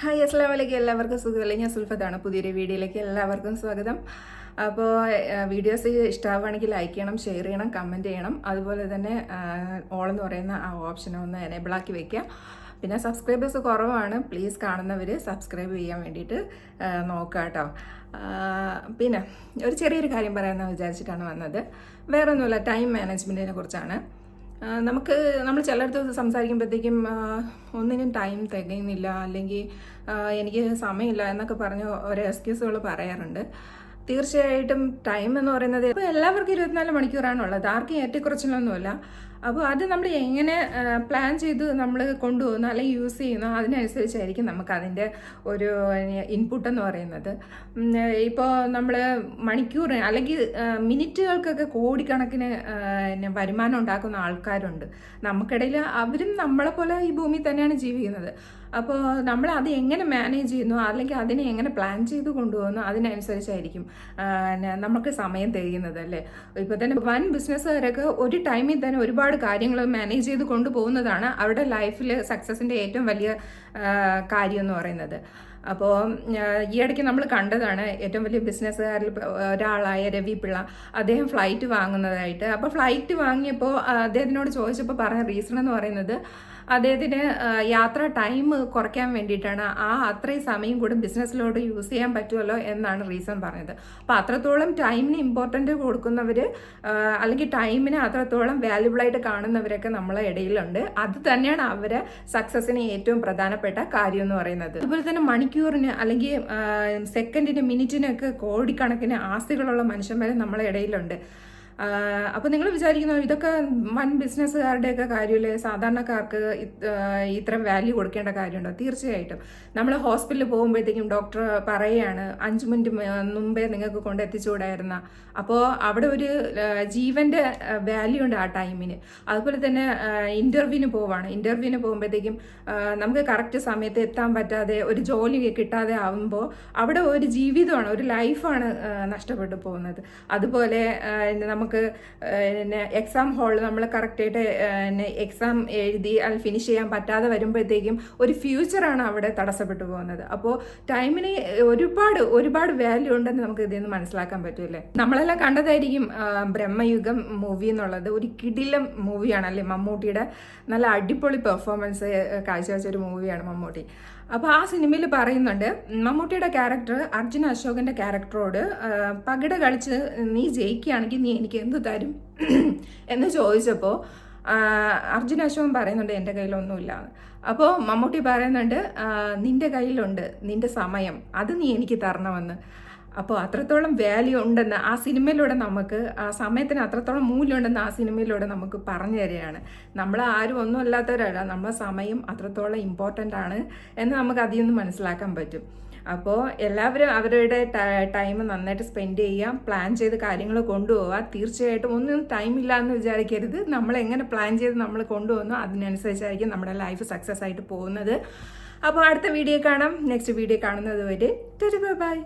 Hi വലൈക്കും എല്ലാവർക്കും സുഖമല്ലേ? ഞാൻ സുൽഫത്താണ്. പുതിയൊരു വീഡിയോയിലേക്ക് എല്ലാവർക്കും സ്വാഗതം. അപ്പോൾ വീഡിയോസ് ഇഷ്ടമാവുകയാണെങ്കിൽ ലൈക്ക് ചെയ്യണം ഷെയർ ചെയ്യണം കമന്റ് ചെയ്യണം. അതുപോലെ തന്നെ ഓൾ എന്ന് പറയുന്ന ആ ഓപ്ഷൻ ഒന്ന് എനേബിളാക്കി വെക്കുക. പിന്നെ സബ്സ്ക്രൈബേഴ്സ് കുറവാണ്. പ്ലീസ് കാണുന്നവർ സബ്സ്ക്രൈബ് ചെയ്യാൻ വേണ്ടിയിട്ട് നോക്കുക കേട്ടോ പിന്നെ ഒരു ചെറിയൊരു കാര്യം പറയാമെന്ന് വിചാരിച്ചിട്ടാണ് വന്നത്. വേറൊന്നുമില്ല ടൈം മാനേജ്മെന്റിനെ കുറിച്ചാണ്. നമുക്ക് നമ്മൾ ചിലയിടത്ത് സംസാരിക്കുമ്പോഴത്തേക്കും ഒന്നിനും ടൈം തികയുന്നില്ല അല്ലെങ്കിൽ എനിക്ക് സമയമില്ല എന്നൊക്കെ പറഞ്ഞ് ഓരോ എക്സ്ക്യൂസുകൾ പറയാറുണ്ട്. തീർച്ചയായിട്ടും ടൈം എന്ന് പറയുന്നത് ഇപ്പോൾ എല്ലാവർക്കും ഇരുപത്തിനാല് മണിക്കൂറാണുള്ളത്. ആർക്കും ഏറ്റക്കുറച്ചിലൊന്നുമില്ല. അപ്പോൾ അത് നമ്മൾ എങ്ങനെ പ്ലാൻ ചെയ്ത് നമ്മൾ കൊണ്ടുപോകുന്നു അല്ലെങ്കിൽ യൂസ് ചെയ്യുന്നു അതിനനുസരിച്ചായിരിക്കും നമുക്ക് അതിന്റെ ഒരു ഇൻപുട്ട് എന്ന് പറയുന്നത്. ഇപ്പോൾ നമ്മൾ മണിക്കൂർ അല്ലെങ്കിൽ മിനിറ്റുകൾക്കൊക്കെ കോടിക്കണക്കിന് വരുമാനം ഉണ്ടാക്കുന്ന ആൾക്കാരുണ്ട്. നമുക്കിടയിൽ അവരും നമ്മളെ പോലെ ഈ ഭൂമിയിൽ തന്നെയാണ് ജീവിക്കുന്നത്. അപ്പോൾ നമ്മൾ അത് എങ്ങനെ മാനേജ് ചെയ്യുന്നു അല്ലെങ്കിൽ അതിനെ എങ്ങനെ പ്ലാൻ ചെയ്ത് കൊണ്ടുപോകുന്നു അതിനനുസരിച്ചായിരിക്കും നമുക്ക് സമയം തികയുന്നത് അല്ലേ? ഇപ്പോൾ തന്നെ വൻ ബിസിനസ്സുകാരൊക്കെ ഒരു ടൈമിൽ തന്നെ ഒരുപാട് കാര്യങ്ങൾ മാനേജ് ചെയ്ത് കൊണ്ടുപോകുന്നതാണ് അവരുടെ ലൈഫിൽ സക്സസിന്റെ ഏറ്റവും വലിയ കാര്യം എന്ന് പറയുന്നത്. അപ്പോൾ ഈ ഇടയ്ക്ക് നമ്മൾ കണ്ടതാണ് ഏറ്റവും വലിയ ബിസിനസ്സുകാരിൽ ഒരാളായ രവി പിള്ള അദ്ദേഹം ഫ്ലൈറ്റ് വാങ്ങുന്നതായിട്ട്. അപ്പോൾ ഫ്ലൈറ്റ് വാങ്ങിയപ്പോൾ അദ്ദേഹത്തിനോട് ചോദിച്ചപ്പോൾ പറഞ്ഞ റീസൺ എന്ന് പറയുന്നത് അദ്ദേഹത്തിന് യാത്ര ടൈം കുറയ്ക്കാൻ വേണ്ടിയിട്ടാണ് ആ അത്രയും സമയം കൂടെ ബിസിനസ്സിലോട്ട് യൂസ് ചെയ്യാൻ പറ്റുമല്ലോ എന്നാണ് റീസൺ പറഞ്ഞത്. അപ്പോൾ അത്രത്തോളം ടൈമിന് ഇമ്പോർട്ടന്റ് കൊടുക്കുന്നവർ അല്ലെങ്കിൽ ടൈമിനെ അത്രത്തോളം വാല്യുബിൾ ആയിട്ട് കാണുന്നവരൊക്കെ നമ്മളെ ഇടയിലുണ്ട്. അത് തന്നെയാണ് അവരെ സക്സസിന് ഏറ്റവും പ്രധാനപ്പെട്ട കാര്യം എന്ന് പറയുന്നത്. അതുപോലെ തന്നെ മണിക്കൂറിന് അല്ലെങ്കിൽ സെക്കൻഡിന് മിനിറ്റിനൊക്കെ കോടിക്കണക്കിന് ആസ്തികളുള്ള മനുഷ്യന്മാരെ നമ്മളെ ഇടയിലുണ്ട്. അപ്പോൾ നിങ്ങൾ വിചാരിക്കുന്നു ഇതൊക്കെ വൺ ബിസിനസ്സുകാരുടെയൊക്കെ കാര്യമില്ലേ? സാധാരണക്കാർക്ക് ഇത്രയും ഇത്ര വാല്യൂ കൊടുക്കേണ്ട കാര്യമുണ്ടോ? തീർച്ചയായിട്ടും. നമ്മൾ ഹോസ്പിറ്റലിൽ പോകുമ്പോഴത്തേക്കും ഡോക്ടർ പറയുകയാണ് അഞ്ച് മിനിറ്റ് മുമ്പേ നിങ്ങൾക്ക് കൊണ്ട് എത്തിച്ചുകൂടായിരുന്ന. അപ്പോൾ അവിടെ ഒരു ജീവന്റെ വാല്യൂ ഉണ്ട് ആ ടൈമിന് അതുപോലെ തന്നെ ഇന്റർവ്യൂവിന് പോവാണ്. ഇന്റർവ്യൂവിന് പോകുമ്പോഴത്തേക്കും നമുക്ക് കറക്റ്റ് സമയത്ത് എത്താൻ പറ്റാതെ ഒരു ജോലി കിട്ടാതെ ആവുമ്പോൾ അവിടെ ഒരു ജീവിതമാണ് ഒരു ലൈഫാണ് നഷ്ടപ്പെട്ടു പോകുന്നത്. അതുപോലെ ആ, നമുക്ക് പിന്നെ എക്സാം ഹാളിൽ നമ്മൾ കറക്റ്റായിട്ട് പിന്നെ എക്സാം എഴുതി അത് ഫിനിഷ് ചെയ്യാൻ പറ്റാതെ വരുമ്പോഴത്തേക്കും ഒരു ഫ്യൂച്ചറാണ് അവിടെ തടസ്സപ്പെട്ടു പോകുന്നത്. അപ്പോൾ ടൈമിന് ഒരുപാട് ഒരുപാട് വാല്യൂ ഉണ്ടെന്ന് നമുക്ക് ഇതിൽ നിന്ന് മനസ്സിലാക്കാൻ പറ്റൂലേ നമ്മളെല്ലാം കണ്ടതായിരിക്കും ബ്രഹ്മയുഗം മൂവി എന്നുള്ളത്. ഒരു കിടിലം മൂവിയാണ് അല്ലേ മമ്മൂട്ടിയുടെ. നല്ല അടിപൊളി പെർഫോമൻസ് കാഴ്ചവെച്ച ഒരു മൂവിയാണ് മമ്മൂട്ടി. അപ്പോൾ ആ സിനിമയിൽ പറയുന്നുണ്ട് മമ്മൂട്ടിയുടെ ക്യാരക്ടർ അർജുന അശോകന്റെ ക്യാരക്ടറോട് പകിട കളിച്ച് നീ ജയിക്കുകയാണെങ്കിൽ നീ എനിക്ക് എന്ത് തരും? എന്ന് ചോദിച്ചപ്പോൾ അർജുന അശോകൻ പറയുന്നുണ്ട് എന്റെ കയ്യിലൊന്നുമില്ല. അപ്പോൾ മമ്മൂട്ടി പറയുന്നുണ്ട് നിന്റെ കയ്യിലുണ്ട് നിന്റെ സമയം അത് നീ എനിക്ക് തരണമെന്ന്. അപ്പോൾ അത്രത്തോളം വാല്യൂ ഉണ്ടെന്ന് ആ സിനിമയിലൂടെ നമുക്ക് ആ സമയത്തിന് അത്രത്തോളം മൂല്യമുണ്ടെന്ന് ആ സിനിമയിലൂടെ നമുക്ക് പറഞ്ഞു തരികയാണ്. നമ്മൾ ആരും ഒന്നും അല്ലാത്തവരല്ല. നമ്മുടെ സമയം അത്രത്തോളം ഇമ്പോർട്ടന്റ് ആണ് എന്ന് നമുക്ക് അതിൽ നിന്ന് മനസ്സിലാക്കാൻ പറ്റും. അപ്പോൾ എല്ലാവരും അവരുടെ ടൈം നന്നായിട്ട് സ്പെൻഡ് ചെയ്യാം പ്ലാൻ ചെയ്ത് കാര്യങ്ങൾ കൊണ്ടുപോവുക. തീർച്ചയായിട്ടും ഒന്നും ടൈം ഇല്ല എന്ന് വിചാരിക്കരുത്. നമ്മൾ എങ്ങനെ പ്ലാൻ ചെയ്ത് നമ്മൾ കൊണ്ടുപോകുന്നു അതിനനുസരിച്ചായിരിക്കും നമ്മുടെ ലൈഫ് സക്സസ് ആയിട്ട് പോകുന്നത്. അപ്പോൾ അടുത്ത വീഡിയോ കാണാം. നെക്സ്റ്റ് വീഡിയോ കാണുന്നത് വരെ. ബൈ